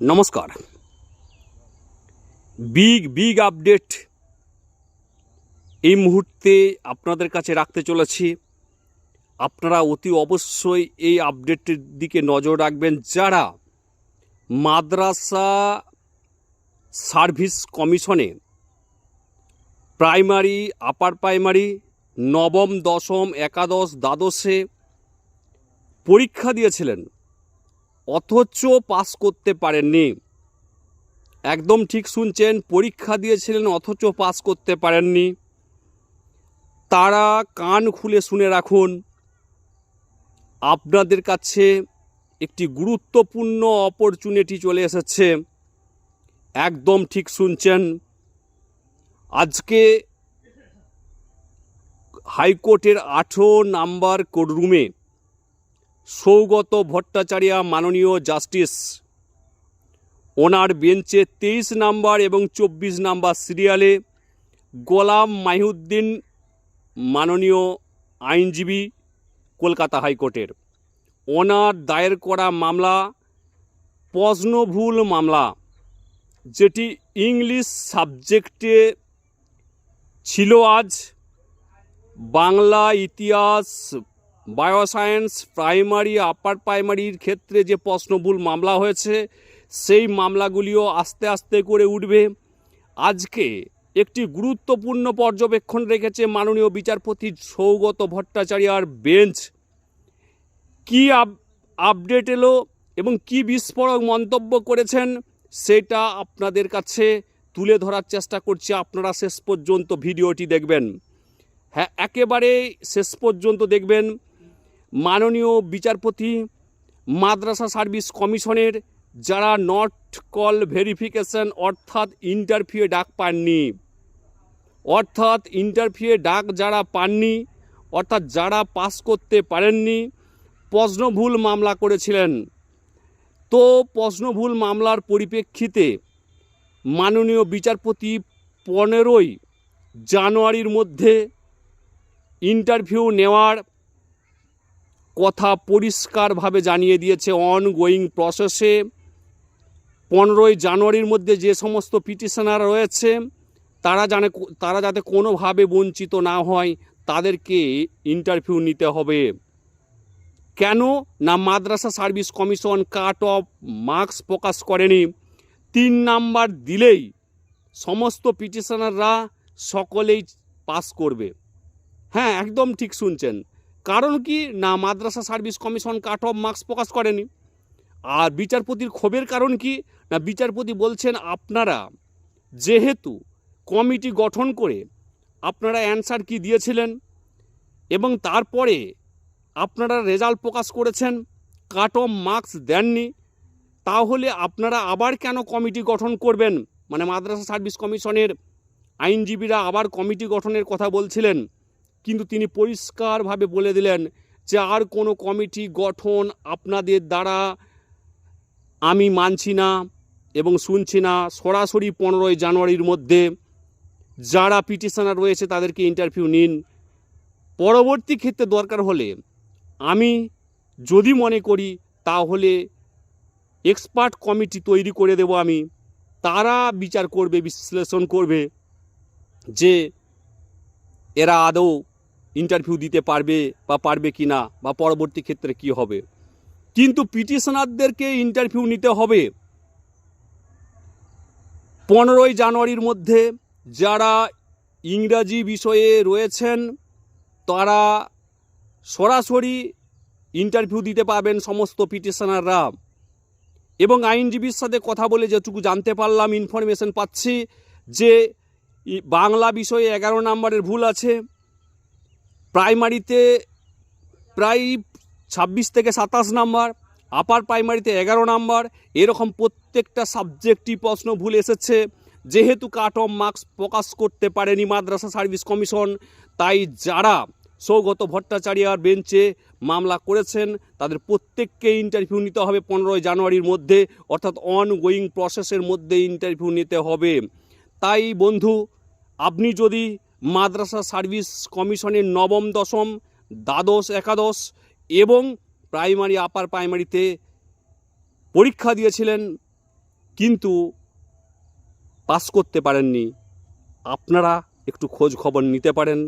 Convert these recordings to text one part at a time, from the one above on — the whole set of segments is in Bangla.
নমস্কার। বিগ বিগ আপডেট এই মুহূর্তে আপনাদের কাছে রাখতে চলেছি। আপনারা অতি অবশ্যই এই আপডেটের দিকে নজর রাখবেন। যারা মাদ্রাসা সার্ভিস কমিশনে প্রাইমারি, আপার প্রাইমারি, নবম, দশম, একাদশ, দ্বাদশে পরীক্ষা দিয়েছিলেন অথচ পাস করতে পারেননি। একদম ঠিক শুনছেন, পরীক্ষা দিয়েছিলেন, অথচ পাস করতে পারেননি। তারা কান খুলে শুনে রাখুন, আপনাদের কাছে একটি গুরুত্বপূর্ণ অপরচুনিটি চলে এসেছে। একদম ঠিক শুনছেন। আজকে হাইকোর্টের আঠেরো নাম্বার কোর্টরুমে সৌগত ভট্টাচার্য মাননীয় জাস্টিস। ওনার বেঞ্চে তেইশ নাম্বার এবং চব্বিশ নাম্বার সিরিয়ালে গোলাম মাহিউদ্দিন মাননীয় আইনজীবী কলকাতা হাইকোর্টের। ওনার দায়ের করা মামলা প্রশ্নভুল মামলা, যেটি ইংলিশ সাবজেক্টে ছিল আজ বাংলা ইতিহাস বায়োসায়েন্স প্রাইমারি, আপার প্রাইমারির ক্ষেত্রে যে প্রশ্নভুল মামলা হয়েছে, সেই মামলাগুলিও আস্তে আস্তে করে উঠবে। আজকে একটি গুরুত্বপূর্ণ পর্যবেক্ষণ রেখেছে মাননীয় বিচারপতি সৌগত ভট্টাচার্যার বেঞ্চ। কি আপ- আপডেট এলো এবং কি বিস্ফোরক মন্তব্য করেছেন, সেটা আপনাদের কাছে তুলে ধরার চেষ্টা করছি। আপনারা শেষ পর্যন্ত ভিডিওটি দেখবেন। হ্যাঁ একেবারে শেষ পর্যন্ত দেখবেন। মাননীয় বিচারপতি, মাদ্রাসা সার্ভিস কমিশনের যারা নট কল ভেরিফিকেশন অর্থাৎ ইন্টারভিউ ডাক পাননি, অর্থাৎ ইন্টারভিউ ডাক যারা পাননি, অর্থাৎ যারা পাস করতে পারেননি প্রশ্নভুল মামলা করেছিলেন। তো প্রশ্নভুল মামলার পরিপ্রেক্ষিতে মাননীয় বিচারপতি পনেরোই জানুয়ারির মধ্যে ইন্টারভিউ নেওয়ার কথা পরিষ্কারভাবে জানিয়ে দিয়েছে অন গোয়িং প্রসেসে পনেরোই জানুয়ারির মধ্যে যে সমস্ত পিটিশনার রয়েছে, তারা জানে তারা যাতে কোনোভাবে বঞ্চিত না হয়, তাদেরকে ইন্টারভিউ নিতে হবে। কেন না মাদ্রাসা service commission cut off marks প্রকাশ করেনি? তিন নাম্বার দিলেই সমস্ত পিটিশনাররা সকলেই পাস করবে। হ্যাঁ একদম ঠিক শুনছেন। কারণ কি? না মাদ্রাসা service commission cut off marks প্রকাশ করেনি। আর বিচারপতির ক্ষোভের কারণ কি? না, বিচারপতি বলছেন আপনারা যেহেতু কমিটি গঠন করে আপনারা অ্যান্সার কি দিয়েছিলেন এবং তারপরে আপনারা রেজাল্ট প্রকাশ করেছেন, কাট অফ মার্কস দেননি, তাহলে আপনারা আবার কেন কমিটি গঠন করবেন? মানে মাদ্রাসা সার্ভিস কমিশনের আইনজীবীরা আবার কমিটি গঠনের কথা বলছিলেন। কিন্তু তিনি পরিষ্কারভাবে বলে দিলেন যে আর কোনো কমিটি গঠন আপনাদের দ্বারা আমি মানছি না এবং শুনছি না। সরাসরি পনেরোই জানুয়ারির মধ্যে যারা পিটিশনার রয়েছে তাদেরকে ইন্টারভিউ নিন। পরবর্তী ক্ষেত্রে দরকার হলে আমি যদি মনে করি তাহলে এক্সপার্ট কমিটি তৈরি করে দেব আমি। তারা বিচার করবে, বিশ্লেষণ করবে যে এরা আদৌ ইন্টারভিউ দিতে পারবে বা পারবে কি না, বা পরবর্তী ক্ষেত্রে কি হবে। কিন্তু পিটিশনারদেরকে ইন্টারভিউ নিতে হবে পনেরোই জানুয়ারির মধ্যে। যারা ইংরাজি বিষয়ে রয়েছেন, তারা সরাসরি ইন্টারভিউ দিতে পারবেন সমস্ত পিটিশনাররা। এবং আইনজীবীর সাথে কথা বলে যেটুকু জানতে পারলাম ইনফরমেশন পাচ্ছি যে বাংলা বিষয়ে এগারো নম্বরের ভুল আছে। প্রাইমারিতে প্রায় ছাব্বিশ থেকে সাতাশ নাম্বার, আপার প্রাইমারিতে এগারো নাম্বার, এরকম প্রত্যেকটা সাবজেক্টই প্রশ্ন ভুল এসেছে। যেহেতু কাট অফ মার্কস প্রকাশ করতে পারেনি মাদ্রাসা সার্ভিস কমিশন, তাই যারা সৌগত ভট্টাচার্যার বেঞ্চে মামলা করেছেন, তাদের প্রত্যেককে ইন্টারভিউ নিতে হবে পনেরোই জানুয়ারির মধ্যে, অর্থাৎ অন গোয়িং প্রসেসের মধ্যে ইন্টারভিউ নিতে হবে। তাই বন্ধু, আপনি যদি মাদ্রাসা সার্ভিস কমিশনের নবম, দশম, দ্বাদশ, একাদশ এবং প্রাইমারি, আপার প্রাইমারিতে পরীক্ষা দিয়েছিলেন, কিন্তু পাস করতে পারেননি। আপনারা একটু খোঁজ খবর নিতে পারেন।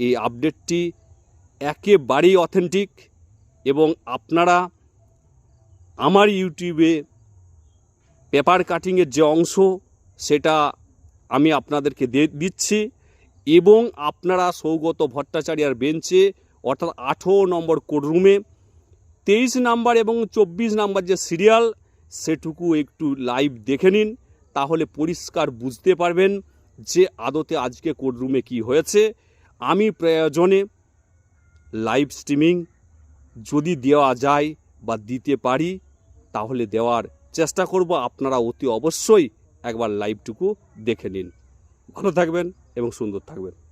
এই আপডেটটি একেবারেই অথেন্টিক এবং আপনারা আমার ইউটিউবে পেপার কাটিংয়ের যে অংশ, সেটা আমি আপনাদেরকে দিচ্ছি। এবং আপনারা সৌগত ভট্টাচার্যার বেঞ্চে, অর্থাৎ আঠেরো নম্বর কোডরুমে তেইশ নাম্বার এবং চব্বিশ নাম্বার যে সিরিয়াল, সেটুকু একটু লাইভ দেখে নিন, তাহলে পরিষ্কার বুঝতে পারবেন যে আদতে আজকে কোডরুমে কি হয়েছে। আমি প্রয়োজনে লাইভ স্ট্রিমিং যদি দেওয়া যায় বা দিতে পারি, তাহলে দেওয়ার চেষ্টা করব। আপনারা অতি অবশ্যই একবার লাইভটুকু দেখে নিন। ভালো থাকবেন। এবং সুন্দর থাকবেন।